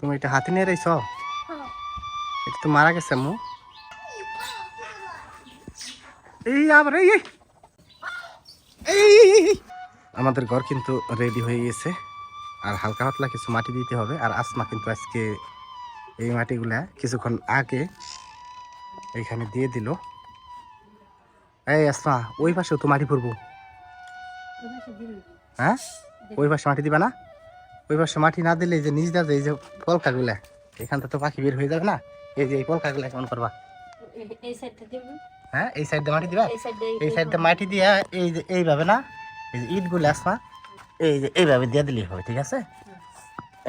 তুমি এটা হাতে নিয়ে রইছ? হ্যাঁ। এটা তো মারা গেছে মু। এই আবার এই। আমাদের ঘর কিন্তু রেডি হয়ে গেছে। আর হালকা হাতলা কিছু মাটি দিতে হবে। আর আসমা কিন্তু আজকে এই মাটিগুলা কিছুক্ষণ আগে এইখানে দিয়ে দিল। এই আসমা ওই পাশেও তো মাটি পড়ব। হ্যাঁ? ওই পাশে মাটি দিবা না? ওই পাশে মাটি না দিলে যে নিচ দা এই যে পলকাগুলা এখানটা তো পাখি বের হয়ে যাবে না? এই যে এই পলকাগুলা কেমন করবা? হ্যাঁ এই সাইড দিয়ে মাটি দিবা? এই সাইড দিয়ে মাটি দিয়া এই যে এইভাবে না এই যে ইটগুলো আসমা এই যে এইভাবে দিয়ে দিলেই হবে ঠিক আছে?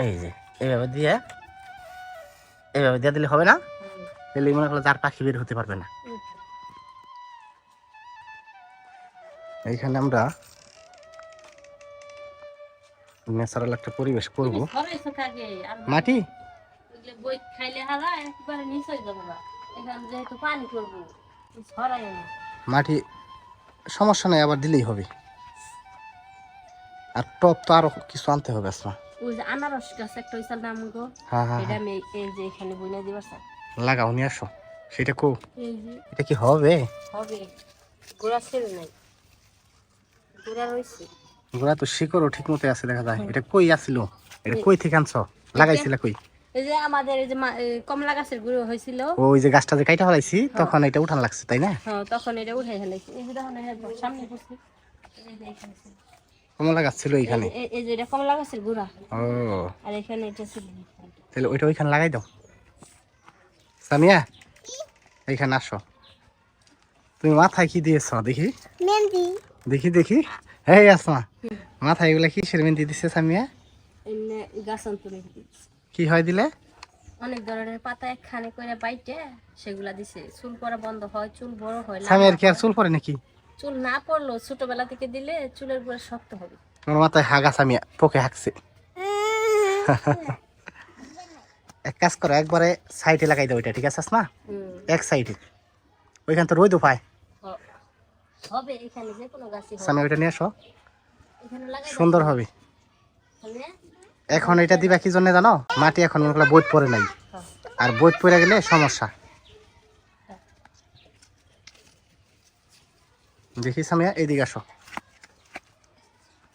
এই যে এইভাবে দিয়ে এইভাবে দিয়ে দিলে হবে না? তাহলে মনে করল যার পাখি বের হতে পারবে না। এইখানে আমরা ন্যাচারাল একটা পরিবেশ করব। মাটি? বই খাইলে হারা একবারে নিচে যাব না। যেহেতু পানি করব ছড়াই না। মাটি সমস্যা নাই আবার দিলেই হবে। আর টপ তো আরও কিছু আনতে হবে আসমা ওই যে আনারস গাছ একটা নাম গো হ্যাঁ হ্যাঁ এটা আমি এই যে এখানে বইনা দিবার স্যার হ্যাঁ। লাগাও নিয়ে আসো। সেটা কো। এটা কি হবে? হবে। গোড়া নাই। গোড়া গোড়া তো শিকড়ও ঠিক মতো আছে দেখা যায়। এটা কই আসিল এটা কই থেকে আনছ? লাগাইছিলা কই? এই যে আমাদের এই যে মা- এই কমলা গাছের গুঁড়ো হয়েছিল। ওই যে গাছটা যে কাইটা ফলাইছি তখন এটা উঠান লাগছে তাই না? হ্যাঁ তখন এটা উঠাই এই যে সামনে। কমলা গাছ ছিল এইখানে এই- এই যে এটা কমলা গাছের গুঁড়া। ও। আর এখানে এটা ছিল। তাহলে ওইটা ওইখানে লাগাই দাও। সামিয়া এইখানে আসো। তুমি মাথায় কি দিয়েছ দেখি? মেহেন্দি। দেখি দেখি। এই আসমা মাথায় এগুলা কি মেহেন্দি দিছে সামিয়া? এমনি কি হয় দিলে? অনেক ধরনের পাতা একখানে করে বাইটে সেগুলা দিছে। চুল পড়া বন্ধ হয় চুল বড় হয় সামিয়ার লম্বা কি আর। চুল পরে নাকি? চুল না পড়ল ছোটবেলা থেকে দিলে চুলের উপরে শক্ত হবে। আমার মাথায় হাগা সামিয়া পোকে হাঁকছে। এক কাজ করো একবারে সাইডে লাগাই দাও এটা ঠিক আছে না এক সাইডে। ওইখান তো রোদ পায় হবে এখানে যে কোনো গাছই সামনে ওইটা নিয়ে আসো। এখানে লাগাই সুন্দর হবে। এখন এটা দিবা কি জন্য জানো? মাটি এখন মনে বইত পরে নাই। আর বইত পরে গেলে সমস্যা। দেখি সামিয়া এইদিকে আসো।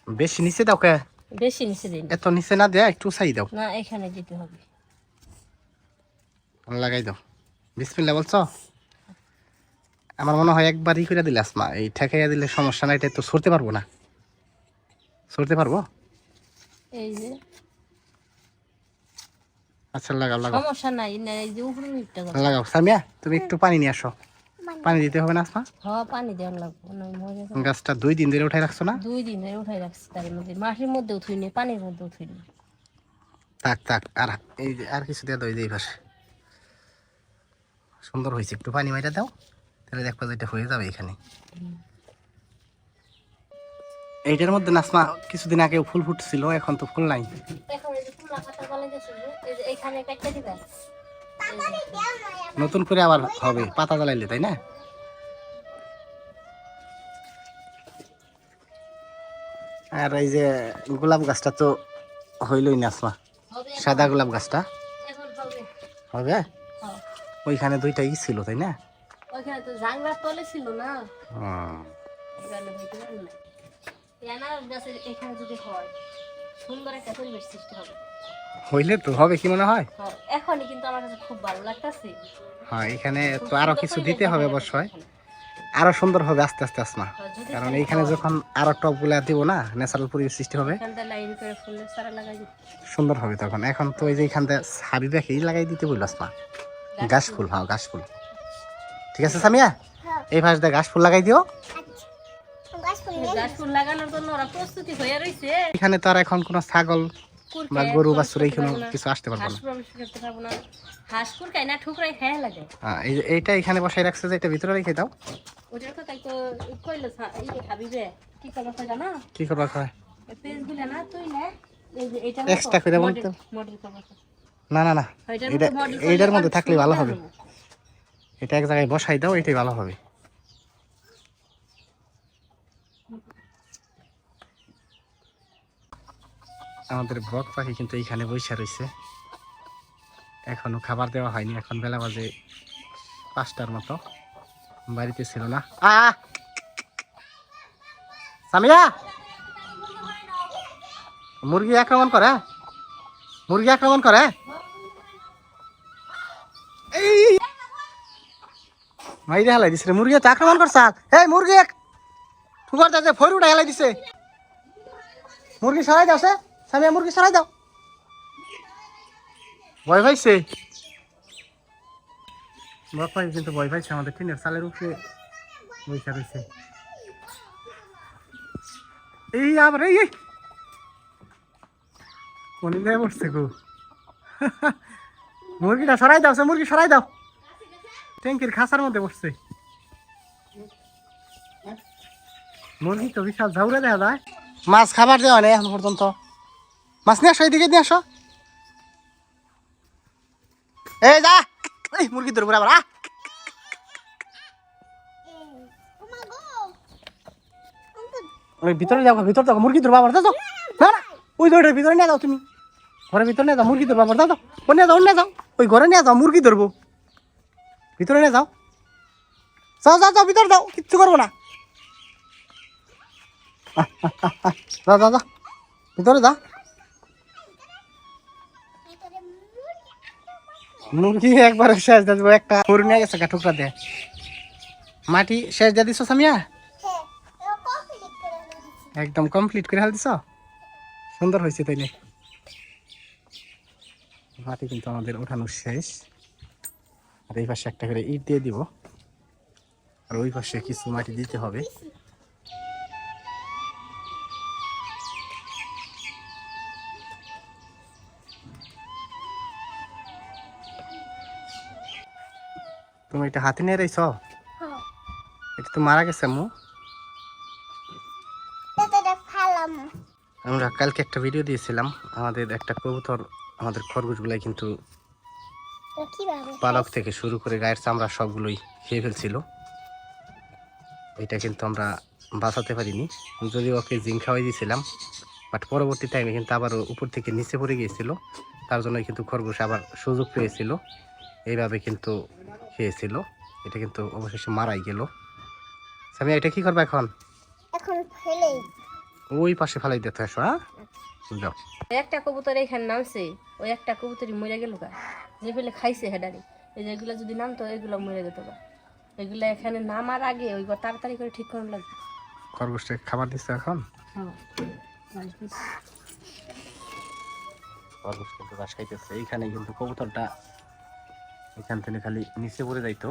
বেশি নিচে দাও কে? বেশি নিচে দিন এত নিচে না দেয়া একটু সাই দাও। না এখানে দিতে হবে। লাগাই দাও। বিসমিল্লা বলছো? আমার মনে হয় একবারই করে দিলে আসমা। এই ঠেকাইয়া দিলে সমস্যা নাই এটা তো সরতে পারব না। সরতে পারব? এই যে। আচ্ছা লাগাও লাগাও। সমস্যা নাই না এই যে উপরে উঠতে লাগাও সামিয়া তুমি একটু পানি নিয়ে আসো। পানি দিতে হবে না আসমা? হ পানি দেওয়ার লাগবে না মরে গাছটা দুই দিন ধরে উঠাই রাখছো না? দুই দিন ধরে উঠাই রাখছি তার মধ্যে। মাটির মধ্যেও থুইনি পানির মধ্যেও থুইনি থাক থাক আর এই যে আর কিছু দিয়ে দাও এই এই পাশে। সুন্দর হয়েছে একটু পানি মাইটা দাও। তাহলে দেখবা যে এটা হয়ে যাবে এখানে। এইটার মধ্যে নাসমা কিছুদিন আগে ফুল ফুটছিল এখন তো ফুল নাই। এখন এই যে তুলা পাতা গলে গেছে যে, এই যে এইখানে কাটতে দিবে। নতুন করে আবার হবে পাতা জ্বালাইলে তাই না? আর এই যে গোলাপ গাছটা তো হইলই না আসমা হবে সাদা গোলাপ গাছটা। হবে। হবে? হ্যাঁ। ওইখানে দুইটাই ছিল তাই না? ওইখানে তো জাংলা তলে ছিল না? হইতে পারবে না। এই আনারস এখানে যদি হয় সুন্দর একটা পরিবেশ সৃষ্টি হবে। হইলে তো হবে কি মনে হয়? হ্যাঁ, এখনই কিন্তু আমার কাছে খুব ভালো লাগতেছে। হ্যাঁ এখানে তো আরও কিছু দিতে হবে অবশ্যই। আরও সুন্দর হবে আস্তে আস্তে আসমা কারণ এইখানে যখন আরও টপগুলা দিব না ন্যাচারাল পরিবেশ সৃষ্টি হবে। এখানটা সুন্দর হবে তখন। এখন তো এই যে এখান থেকে হাবি ব্যাকেই লাগাই দিতে বলল আসমা গাছ ফুল হ্যাঁ গাছ ফুল। ঠিক আছে সামিয়া? এই পাশ দিয়ে গাছ ফুল লাগাই দিও। গাছ ফুল লাগানোর জন্য ওরা প্রস্তুতি হয়ে রয়েছে এখানে তো আর এখন কোনো ছাগল বা গরু বা চুরে কোনো কিছু আসতে পারব না। প্রবেশ করতে পারব না। হাঁস কুরকাই না ঠুকরাই খেয়ে লাগে। হ্যাঁ, এই এইটা এখানে বসাই রাখছে যে এটা ভিতরে রেখে দাও। কি করব কয়? Extra করে? না না না করলে এইটার মধ্যে থাকলে ভালো হবে। এটা এক জায়গায় বসাই দাও, এটাই ভালো হবে। আমাদের বক পাখি কিন্তু এইখানে বৈশা রয়েছে এখনও খাবার দেওয়া হয়নি, এখন বেলা বাজে পাঁচটার মতো। বাড়িতে ছিল না। আ মুরগি আক্রমণ করে, মুরগি আক্রমণ করে। মাইরে হেলাই দিছে মুরগি তো আক্রমণ করছে এই মুরগি ঠুকার দাও ফরি উঠে হেলাই দিছে। মুরগি সরাই দাও, সে। সামিয়া, মুরগি সরাই দাও। ভয় পাইছে? বাপাই কিন্তু, ভয় পাইছে আমাদের টিনের চালের উপরে। বৈশা রয়েছে। এই আবার, এই কোন বসছে গো? মুরগিটা সরাই দাও, সে মুরগি সরাই দাও। ট্যাঙ্কির খাসার মধ্যে বসছে। মুরগি তো বিশাল ঝাউরে দেখা যায়। মাছ খাবার দেওয়া নেই এখন পর্যন্ত। মাছ নিয়ে আসো এইদিকে নিয়ে আসো। এই যা, এই মুরগি ধরবো আবার ভিতরে যাও ভিতরে যাও মুরগি ধরবো আবার দাও। না না, ওই দৌড়ের ভিতরে নিয়ে যাও তুমি। ঘরের ভিতরে নিয়ে যাও মুরগি ধরবো আবার দাও ও নিয়ে যাও নিয়ে যাও। ওই ঘরে নিয়ে যাও, মুরগি ধরবো। ভিতরে নিয়ে যাও। যাও যাও যাও, ভিতরে যাও, কিচ্ছু করব না। যাও যাও যাও, ভিতরে যা। মুরগি একবার শেষ দিয়ে দেবো, একটা গরু নিয়ে গেছে গা, টুকরা দিয়ে। মাটি শেষ দিয়ে দিছো, সামিয়া? একদম কমপ্লিট করে হাল দিছ সুন্দর হয়েছে তাইলে। মাটি কিন্তু আমাদের ওঠানো শেষ। আর এই পাশে একটা করে ইট দিয়ে দিব। আর ওই পাশে কিছু মাটি দিতে হবে। তুমি এটা হাতে নিয়ে রইছ? এটা তো মারা গেছে মু আমরা কালকে একটা ভিডিও দিয়েছিলাম। আমাদের একটা কবুতর আমাদের খরগোশগুলাই কিন্তু পালক থেকে শুরু করে গায়ের চামড়া সবগুলোই খেয়ে ফেলছিল। এটা কিন্তু আমরা বাঁচাতে পারিনি। যদি ওকে জিঙ্ক খাওয়াই দিয়েছিলাম বাট পরবর্তী টাইমে কিন্তু আবার উপর থেকে নিচে পড়ে গিয়েছিল। তার জন্য কিন্তু খরগোশ আবার সুযোগ পেয়েছিল। এইভাবে কিন্তু খেয়েছিল। এটা কিন্তু অবশেষে মারাই গেল। আমি এটা কি করব এখন? এখন ফেলে ওই পাশে ফেলাই দিতে আসো হ্যাঁ? একটা কবুতর এখানে নামছে ওই একটা কবুতরই মরে গেল গা। যে ফেলে খাইছে হেডারি। এই যে এগুলো যদি নামতো এগুলো মরে যেত গা। এগুলো এখানে নামার আগে ওই তাড়াতাড়ি করে ঠিক করানো লাগবে। খরগোশটাকে খাবার দিচ্ছে এখন? হ্যাঁ। খরগোশ কিন্তু ঘাস খাইতেছে। এইখানে কিন্তু কবুতরটা এখান থেকে খালি নিচে পড়ে যাইতো।